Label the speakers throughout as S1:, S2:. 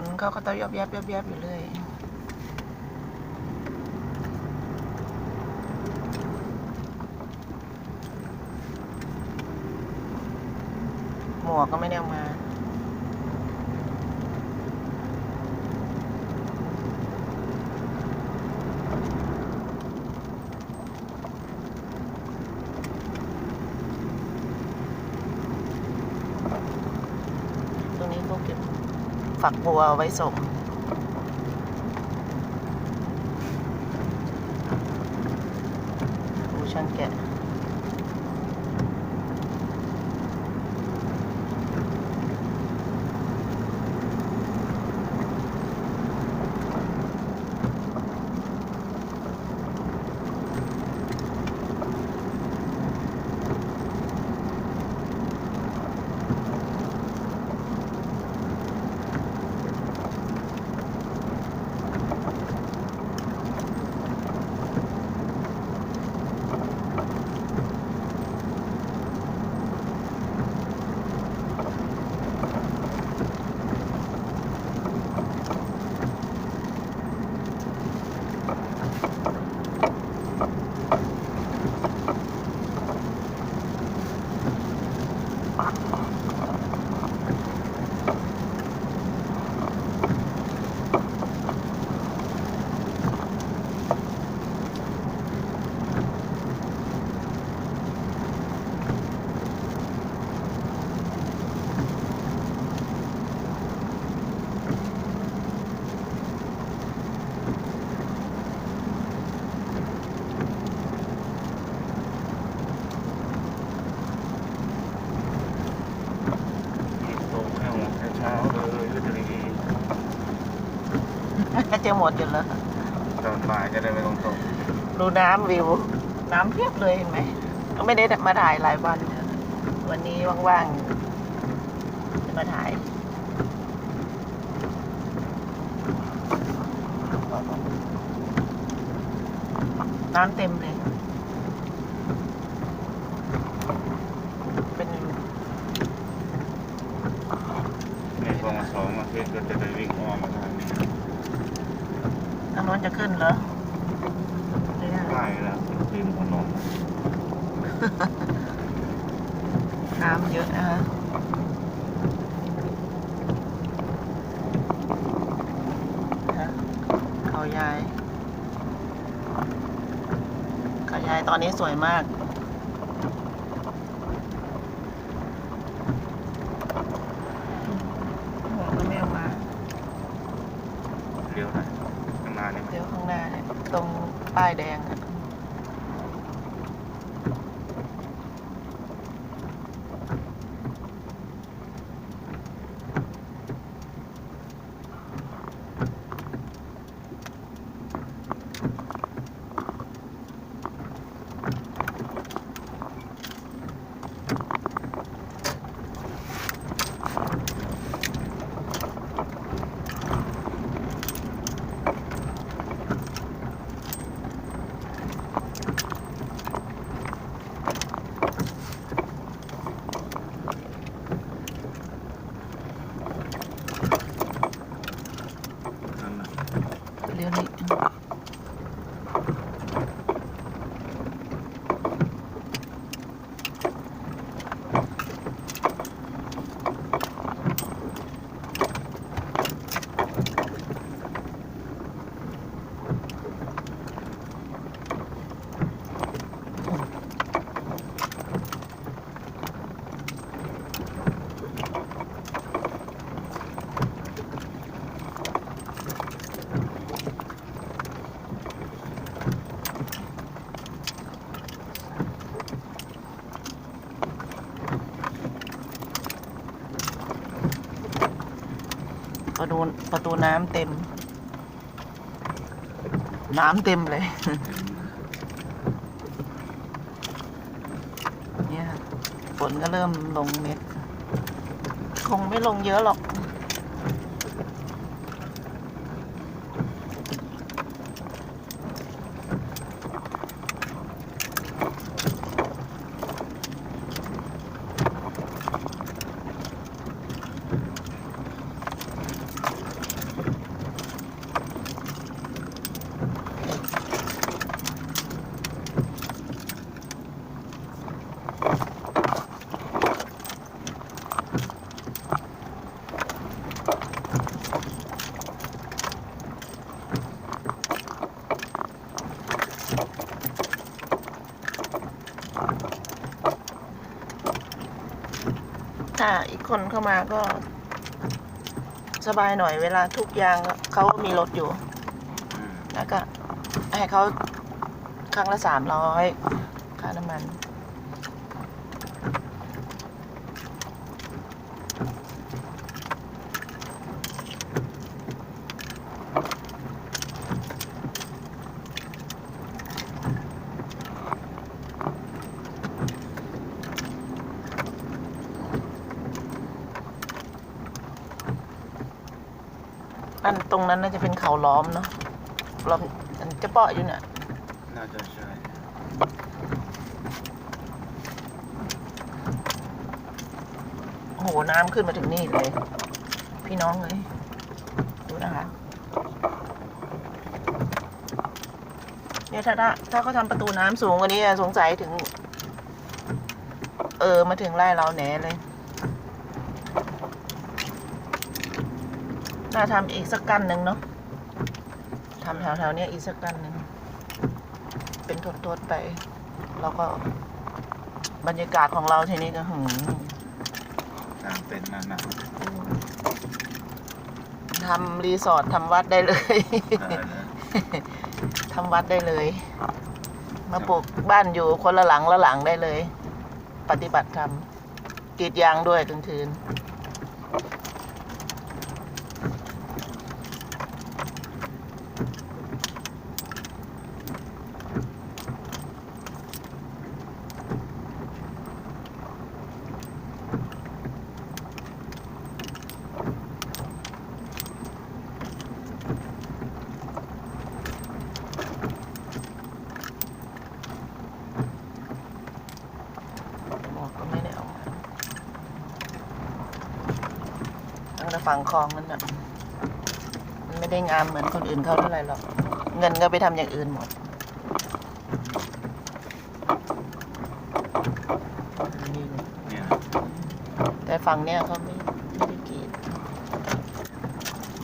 S1: นเขาก็ต้องยับยับยับยับอยู่เลยหมวกก็ไม่ได้มา ตรงนี้เขาเก็บ ฝักบัวไว้ส่งดูช่างแกะ
S2: ตรงให้หัวเช้าเลยก็จะดี
S1: จะหมดอยู่แล้ว
S2: ตอนบ่ายจะได้ไม่ต้องตก
S1: ดูน้ำวิว น้ำเพียบเลยเห็นไหมก็ไม่ได้มาถ่ายหลายวัน วันนี้ว่างๆจะมาถ่ายน้ำเต็มเลย เป็น
S2: ในกองสองอาทิตย์ก็จะได้วิ่งอ้อมมาทางนี้
S1: ทางโน้นจะขึ้นเหรอเนี่ย
S2: ใกล้แล้วริมถนน
S1: น้ำเยอะนะคะฮะเขายายเขายายตอนนี้สวยมาก หัวก็ไม่เอามา
S2: เลี้ยวไหนข้างหน้านี่ไหม
S1: เดี๋ยวข้างหน้าเนี่ยตรง ป้ายแดง ตูประตูน้ำเต็ม น้ำเต็มเลย เนี่ยค่ะฝนก็เริ่มลงเม็ด คงไม่ลงเยอะหรอก อีกคนเข้ามาก็ สบายหน่อยเวลาทุกอย่างเขามีรถอยู่
S2: อืม
S1: แล้วก็ให้เขาครั้งละสามร้อยค่าน้ำมัน นตรงนั้นน่าจะเป็นเขาล้อมเนาะล้อมอันจะเปาะอยู่เนี่ย
S2: น่าจะใช่
S1: โอ้โหน้ำขึ้นมาถึงนี่เลย พี่น้องเลยดูนะคะเนี่ยถ้าถ้าเขาทำประตูน้ำสูงกว่านี้อะสงสัยถึง เออมาถึงไร่เราแหน่เลย น่าทำอีกสักกั้นหนึ่งเนาะทำแถวๆเนี้ยอีกสักกั้นหนึ่ง เป็นทดๆไป แล้วก็บรรยากาศของเราทีนี้ก็หืม
S2: กลางเต็นท์นั่นนะ
S1: ทำรีสอร์ททำวัดได้เลย
S2: ได้เลย
S1: ทำวัดได้เลย มาปลูกบ้านอยู่คนละหลังละหลังได้เลย ปฏิบัติธรรมกรีดยางด้วยกลางคืน หมวกก็ไม่ได้เอามาตั้งแต่ ฝั่งคลองนั่นน่ะมันไม่ได้งามเหมือนคนอื่นเขาเท่าไหร่หรอก เงินก็ไปทำอย่างอื่นหมดนี่
S2: เนี่ย
S1: แต่ฝั่งเนี้ยเขาไม่ไม่ได้กรีด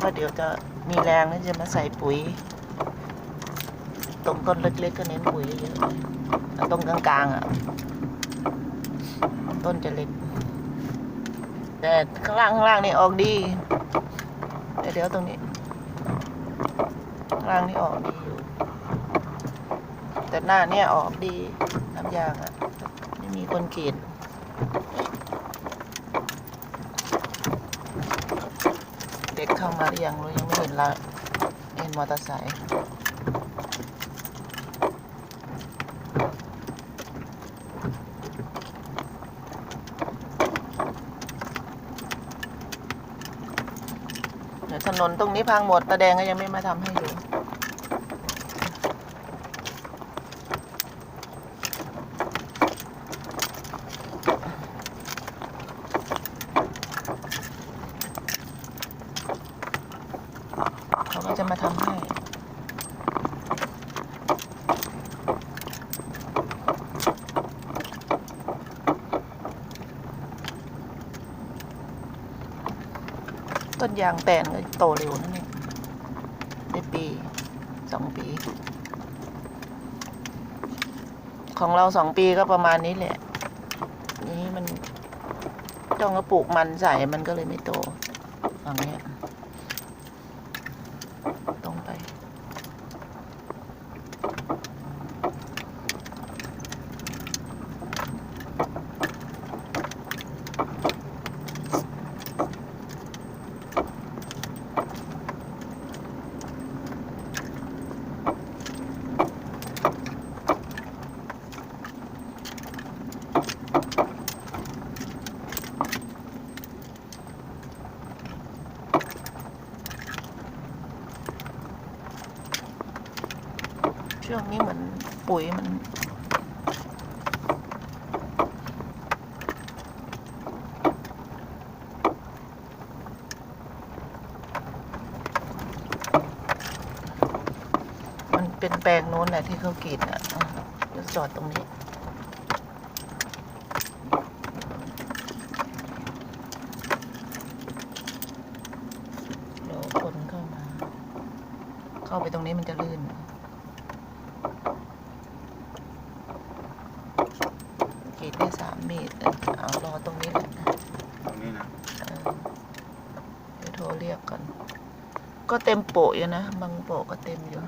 S1: ว่าะเดี๋ยวจะมีแรงแล้วจะมาใส่ปุ๋ย ตรงต้นเล็กๆก็เน้นปุ๋ยเยอะๆเลยแล้วตรงกลางๆอะ ต้นจะเล็ก แต่ข้างล่างข้างล่างนี่ออกดีแต่เดี๋ยวตรงนี้ ข้างล่างนี่ออกดีอยู่ แต่หน้าเนี่ยออกดีน้ำยางอะไม่มีคนกรีดเด็กเข้ามาหรือยังเรายังไม่เห็นละเห็นมอเตอร์ไซค์เดี๋ยวถ นนตรงนี้พังหมดตาแดงก็ยังไม่มาทำให้อยู่ เขาก็จะมาทำให้ ต้นยางแตนก็โตเร็วนั่นเองในปีสองปี ของเราสองปีก็ประมาณนี้แหละ นี้มัน ต้องกระปลูกมันใส่มันก็เลยไม่โตฝั่งนี้ย ตรงไป ช่วงนี้เหมือนปุ๋ยมัน มันเป็น แปลงโน้นแหละที่เขากรีดอะอะจะจอดตรงนี้ เดี๋ยวคนเข้ามา เข้าไปตรงนี้มันจะลื่นกรีดได้สามเมตรเออเอารอตรงนี้แหละเทียบกันก็เต็มโปะอยู่นะ บางโปะก็เต็มอยู่